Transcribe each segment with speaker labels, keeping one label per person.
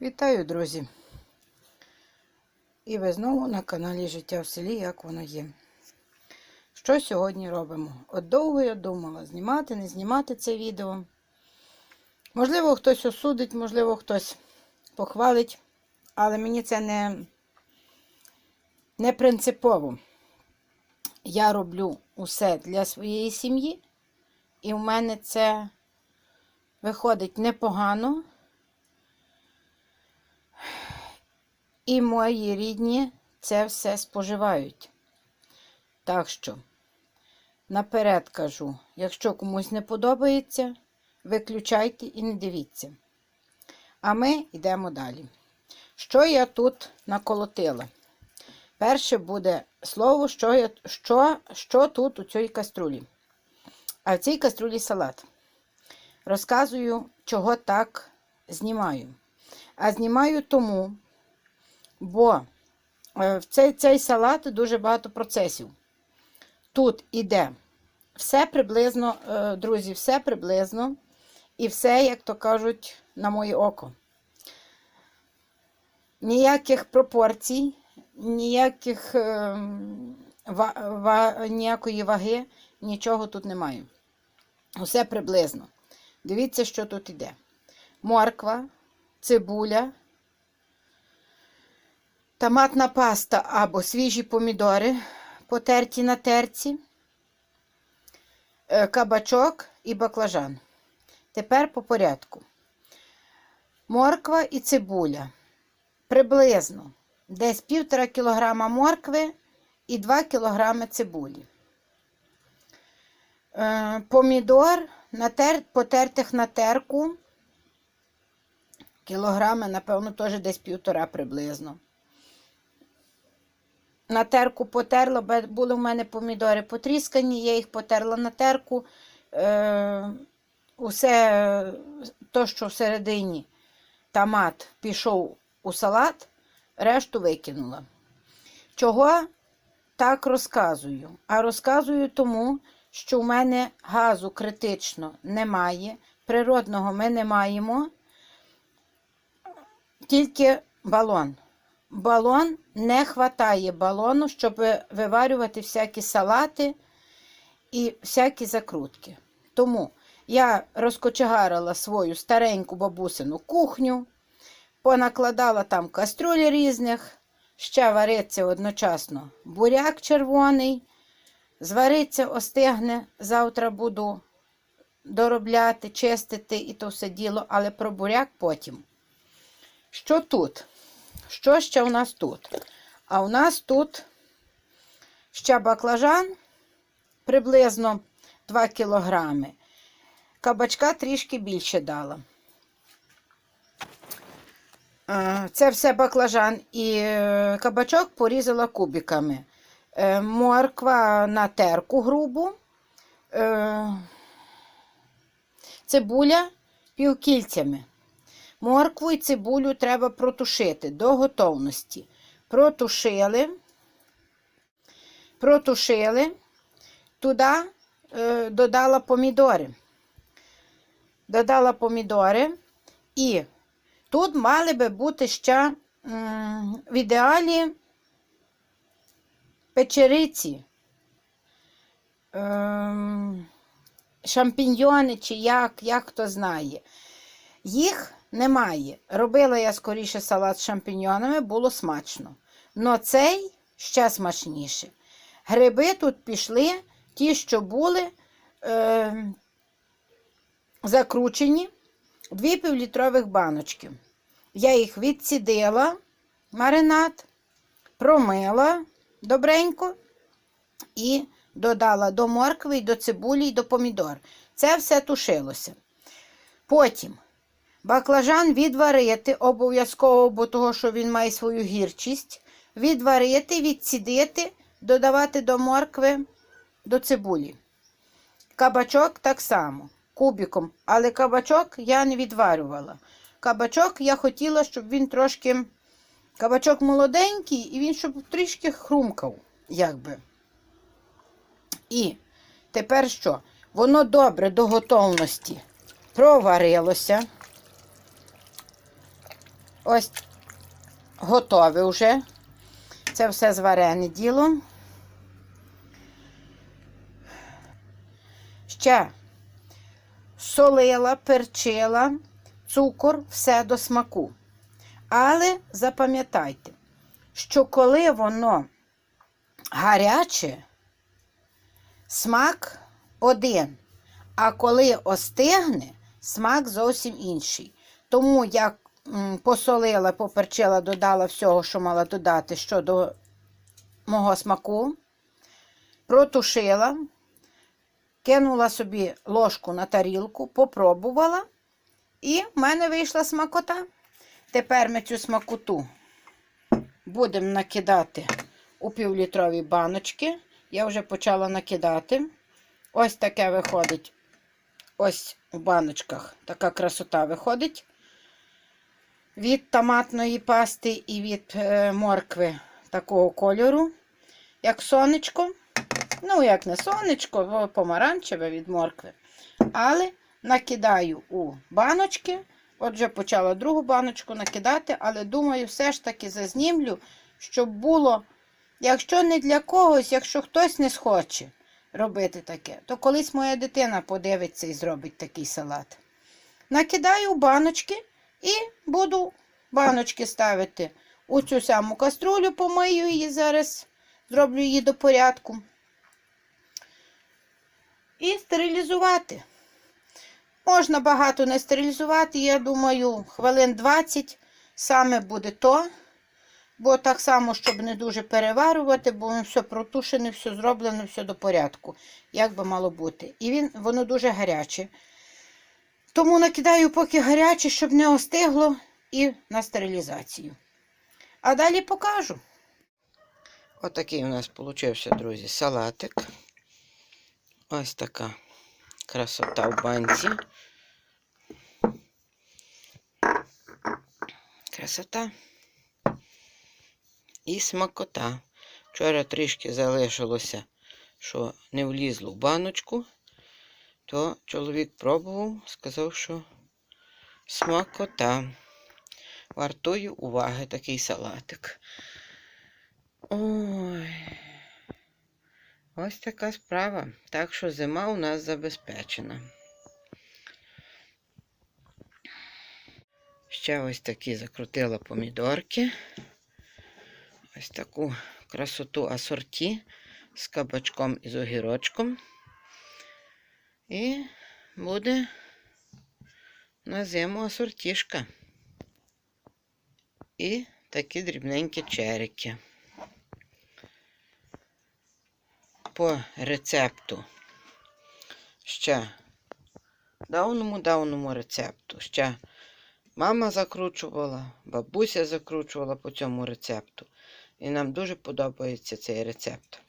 Speaker 1: Вітаю, друзі! І ви знову на каналі Життя в селі, як воно є. Що сьогодні робимо? От довго я думала, знімати, не знімати це відео. Можливо, хтось осудить, можливо, хтось похвалить, але мені це не, не принципово. Я роблю усе для своєї сім'ї, і в мене це виходить непогано. І мої рідні це все споживають. Так що, наперед кажу, якщо комусь не подобається, виключайте і не дивіться. А ми йдемо далі. Що я тут наколотила? Перше буде слово, що, я, що, що тут у цій каструлі. А в цій каструлі салат. Розказую, чого так знімаю. А знімаю тому, бо е, в цей, цей салат дуже багато процесів. Тут іде все приблизно, е, друзі, все приблизно. І все, як то кажуть, на моє око. Ніяких пропорцій, ніяких, е, ва, ва, ніякої ваги, нічого тут немає. Усе приблизно. Дивіться, що тут іде. Морква, цибуля, томатна паста або свіжі помідори, потерті на терці, е, кабачок і баклажан. Тепер по порядку. Морква і цибуля. Приблизно десь півтора кілограма моркви і 2 кілограми цибулі. Е, Помідор потертих на терку. Кілограми, напевно, теж десь півтора приблизно. На терку потерла, були в мене помідори потріскані, я їх потерла на терку. Е, усе то, що всередині томат пішов у салат, решту викинула. Чого так розказую? А розказую тому, що в мене газу критично немає, природного ми не маємо, тільки балон. Балон не хватає балону, щоб виварювати всякі салати і всякі закрутки. Тому я розкочегарила свою стареньку бабусину кухню, понакладала там каструлі різних, ще вариться одночасно буряк червоний. Звариться, остигне, завтра буду доробляти, чистити і то все діло, але про буряк потім. Що тут? Що ще у нас тут? А у нас тут ще баклажан приблизно 2 кілограми. Кабачка трішки більше дала. Е, Це все баклажан і е, кабачок порізала кубиками. Е, Морква на терку грубу, цибуля півкільцями. Моркву і цибулю треба протушити до готовності. Протушили, протушили, туди е, додала помідори. Додала помідори, і тут мали би бути ще м, в ідеалі печериці, ем, шампіньйони чи як, як хто знає. Їх немає. Робила я скоріше салат з шампіньйонами, було смачно. Но цей ще смачніше. Гриби тут пішли, ті, що були е, закручені, дві півлітрових баночки. Я їх відсідила, маринад, промила добренько і додала до моркви, до цибулі, і до помідор. Це все тушилося. Потім баклажан відварити обов'язково, бо того, що він має свою гірчість. Відварити, відсідити, додавати до моркви, до цибулі. Кабачок так само, кубиком, але кабачок я не відварювала. Кабачок я хотіла, щоб він трошки. Кабачок молоденький, і він щоб трішки хрумкав, якби. І тепер що? Воно добре до готовності проварилося. Ось готове вже. Це все зварене діло. Ще солила, перчила, цукор, все до смаку. Але запам'ятайте, що коли воно гаряче, смак один. А коли остигне, смак зовсім інший. Тому я м, посолила, поперчила, додала всього, що мала додати щодо мого смаку, протушила, кинула собі ложку на тарілку, попробувала, і в мене вийшла смакота. Тепер ми цю смакоту будемо накидати у півлітрові баночки. Я вже почала накидати. Ось таке виходить. Ось у баночках така красота виходить. Від томатної пасти і від е, моркви такого кольору, як сонечко. Ну, як не сонечко, помаранчеве від моркви. Але накидаю у баночки. Отже, почала другу баночку накидати, але думаю, все ж таки зазнімлю, щоб було, якщо не для когось, якщо хтось не схоче робити таке, то колись моя дитина подивиться і зробить такий салат. Накидаю у баночки і буду баночки ставити у цю саму каструлю, помию її зараз, зроблю її до порядку. І стерилізувати. Можна багато не стерилізувати, я думаю, хвилин 20 саме буде то. Бо так само, щоб не дуже переварювати, бо все протушене, все зроблено, все до порядку, як би мало бути. І він, воно дуже гаряче. Тому накидаю поки гаряче, щоб не остигло, і на стерилізацію. А далі покажу. Отакий у нас получився, друзі, салатик. Ось така красота в банці. Красота і смакота. Вчора трішки залишилося, що не влізло в баночку, то чоловік пробував, сказав, що смакота. Вартує уваги такий салатик. Ой. Ось така справа. Так що зима у нас забезпечена. Ще ось такі закрутила помідорки. Ось таку красоту асорті з кабачком і з огірочком. І буде на зиму асортішка. І такі дрібненькі черики. По рецепту ще давному-давному рецепту. Ще мама закручувала, бабуся закручувала по цьому рецепту. І нам дуже подобається цей рецепт.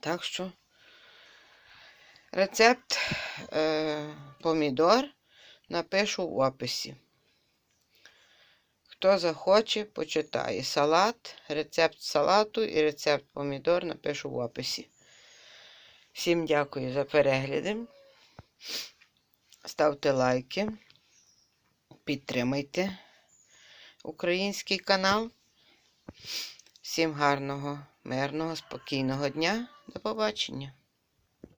Speaker 1: Так що рецепт е, помідор напишу в описі. Хто захоче, почитає салат, рецепт салату і рецепт помідор напишу в описі. Всім дякую за перегляди. Ставте лайки, підтримайте український канал. Всім гарного, мирного, спокійного дня. До побачення.